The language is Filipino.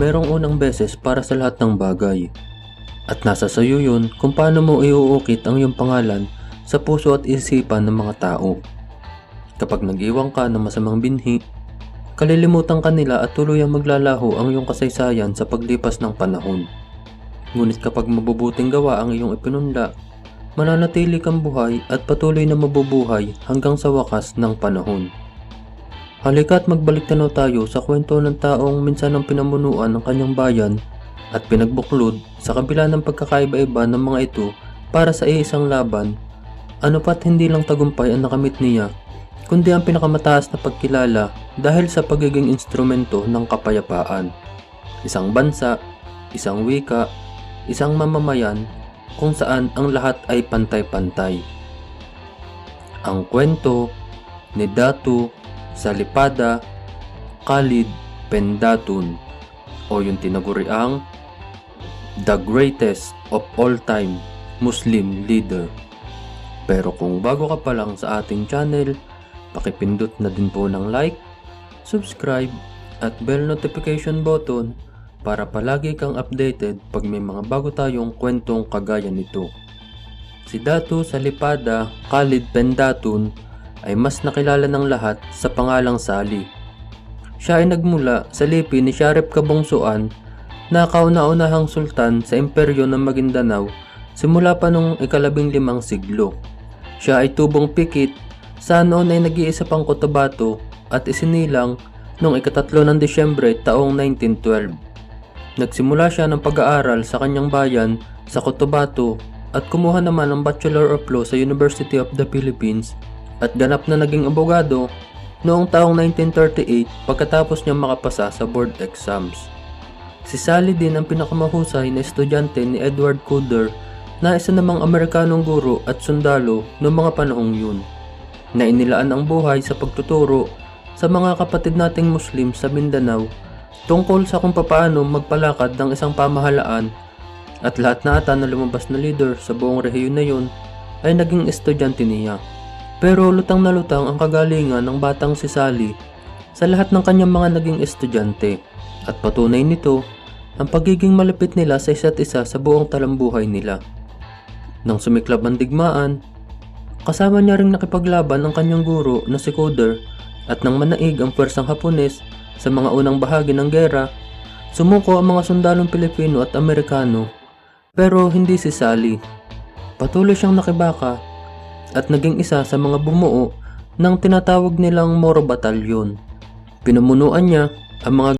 merong unang beses para sa lahat ng bagay. At nasa sayo yun kung paano mo iuukit ang iyong pangalan sa puso at isipan ng mga tao. Kapag nag-iwang ka ng masamang binhi, kalilimutan ka nila at tuluyang maglalaho ang iyong kasaysayan sa paglipas ng panahon. Ngunit kapag mabubuting gawa ang iyong ipinunla, mananatili kang buhay at patuloy na mabubuhay hanggang sa wakas ng panahon. Halika't magbalik tanaw tayo sa kwento ng taong minsan ang pinamunuan ng kanyang bayan at pinagbuklod sa kabila ng pagkakaiba-iba ng mga ito para sa iisang laban. Ano pat hindi lang tagumpay ang nakamit niya, kundi ang pinakamataas na pagkilala dahil sa pagiging instrumento ng kapayapaan. Isang bansa, isang wika, isang mamamayan kung saan ang lahat ay pantay-pantay. Ang kwento ni Datu Salipada Khalid Pendatun o yung tinaguriang The Greatest of All Time Muslim Leader. Pero kung bago ka pa lang sa ating channel, pakipindot na din po ng like, subscribe, at bell notification button para palagi kang updated pag may mga bago tayong kwentong kagaya nito. Si Datu Salipada Khalid Pendatun ay mas nakilala ng lahat sa pangalang Sali. Siya ay nagmula sa lipi ni Sharif Kabongsoan na kauna-unahang sultan sa imperyo ng Maguindanao simula pa noong ikalabing limang siglo. Siya ay tubong pikit sa noon ay nag-iisa pang Cotabato at isinilang noong ikatatlo ng Disyembre taong 1912. Nagsimula siya ng pag-aaral sa kanyang bayan sa Cotabato at kumuha naman ng Bachelor of Law sa University of the Philippines at ganap na naging abogado noong taong 1938 pagkatapos niya makapasa sa board exams. Si Sally din ang pinakamahusay na estudyante ni Edward Cooder na isa namang Amerikanong guro at sundalo noong mga panahong yun na inilaan ang buhay sa pagtuturo sa mga kapatid nating Muslim sa Mindanao tungkol sa kung papaano magpalakad ng isang pamahalaan at lahat na ata na lumabas na leader sa buong rehiyon na yun ay naging estudyante niya. Pero lutang na lutang ang kagalingan ng batang si Sally sa lahat ng kanyang mga naging estudyante at patunay nito ang pagiging malapit nila sa isa't isa sa buong talambuhay nila. Nang sumiklab ang digmaan, kasama niya ring nakipaglaban ang kanyang guro na si Coder at nang manaig ang pwersang Hapones sa mga unang bahagi ng gera, sumuko ang mga sundalong Pilipino at Amerikano pero hindi si Sally. Patuloy siyang nakibaka at naging isa sa mga bumuo ng tinatawag nilang Moro Batalyon. Pinumunuan niya ang mga